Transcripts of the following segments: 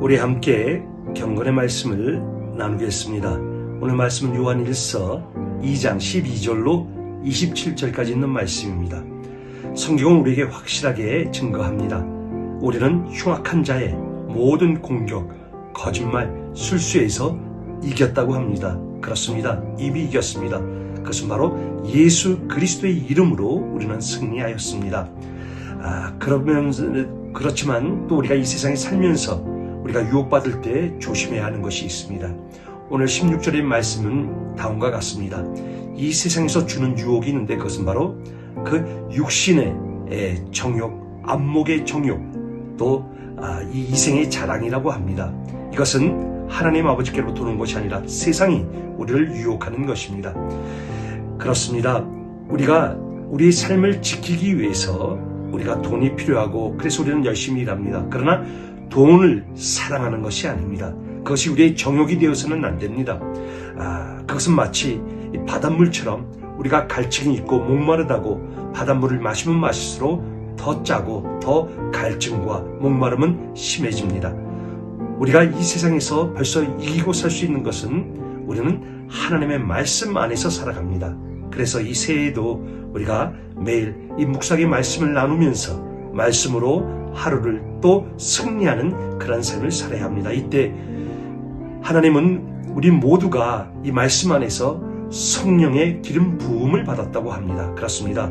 우리 함께 경건의 말씀을 나누겠습니다. 오늘 말씀은 요한 1서 2장 12절로 27절까지 있는 말씀입니다. 성경은 우리에게 확실하게 증거합니다. 우리는 흉악한 자의 모든 공격, 거짓말, 술수에서 이겼다고 합니다. 그렇습니다. 입이 이겼습니다. 그것은 바로 예수 그리스도의 이름으로 우리는 승리하였습니다. 아, 그러면 그렇지만 또 우리가 이 세상에 살면서 우리가 유혹받을 때 조심해야 하는 것이 있습니다. 오늘 16절의 말씀은 다음과 같습니다. 이 세상에서 주는 유혹이 있는데 그것은 바로 그 육신의 에, 정욕, 안목의 정욕, 또 아, 이 이생의 자랑이라고 합니다. 이것은 하나님 아버지께로부터 오는 것이 아니라 세상이 우리를 유혹하는 것입니다. 그렇습니다. 우리가 우리의 삶을 지키기 위해서 우리가 돈이 필요하고 그래서 우리는 열심히 일합니다. 그러나 돈을 사랑하는 것이 아닙니다. 그것이 우리의 정욕이 되어서는 안 됩니다. 아, 그것은 마치 이 바닷물처럼 우리가 갈증이 있고 목마르다고 바닷물을 마시면 마실수록 더 짜고 더 갈증과 목마름은 심해집니다. 우리가 이 세상에서 벌써 이기고 살 수 있는 것은 우리는 하나님의 말씀 안에서 살아갑니다. 그래서 이 새해에도 우리가 매일 이 묵상의 말씀을 나누면서 말씀으로 하루를 또 승리하는 그런 삶을 살아야 합니다. 이때 하나님은 우리 모두가 이 말씀 안에서 성령의 기름 부음을 받았다고 합니다. 그렇습니다.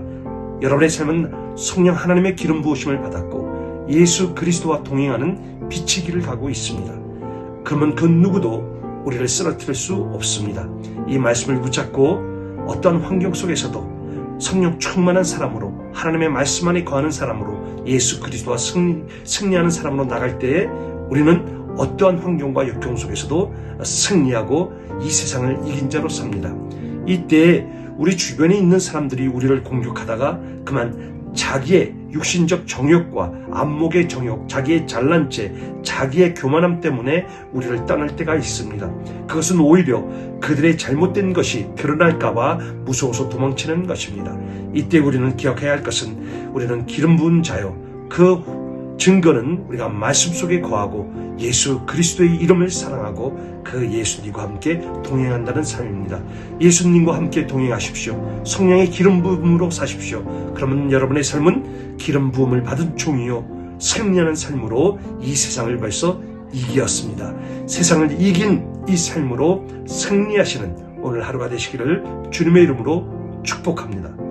여러분의 삶은 성령 하나님의 기름 부으심을 받았고 예수 그리스도와 동행하는 빛의 길을 가고 있습니다. 그러면 그 누구도 우리를 쓰러뜨릴 수 없습니다. 이 말씀을 붙잡고 어떤 환경 속에서도 성령 충만한 사람으로 하나님의 말씀 안에 거하는 사람으로 예수 그리스도와 승리, 승리하는 사람으로 나갈 때에 우리는 어떠한 환경과 역경 속에서도 승리하고 이 세상을 이긴 자로 삽니다. 이때 우리 주변에 있는 사람들이 우리를 공격하다가 그만 자기의 육신적 정욕과 안목의 정욕, 자기의 잘난 채, 자기의 교만함 때문에 우리를 떠날 때가 있습니다. 그것은 오히려 그들의 잘못된 것이 드러날까봐 무서워서 도망치는 것입니다. 이때 우리는 기억해야 할 것은 우리는 기름 부은 자요. 그 증거는 우리가 말씀 속에 거하고 예수 그리스도의 이름을 사랑하고 그 예수님과 함께 동행한다는 삶입니다. 예수님과 함께 동행하십시오. 성령의 기름 부음으로 사십시오. 그러면 여러분의 삶은 기름 부음을 받은 종이요 승리하는 삶으로 이 세상을 벌써 이기었습니다. 세상을 이긴 이 삶으로 승리하시는 오늘 하루가 되시기를 주님의 이름으로 축복합니다.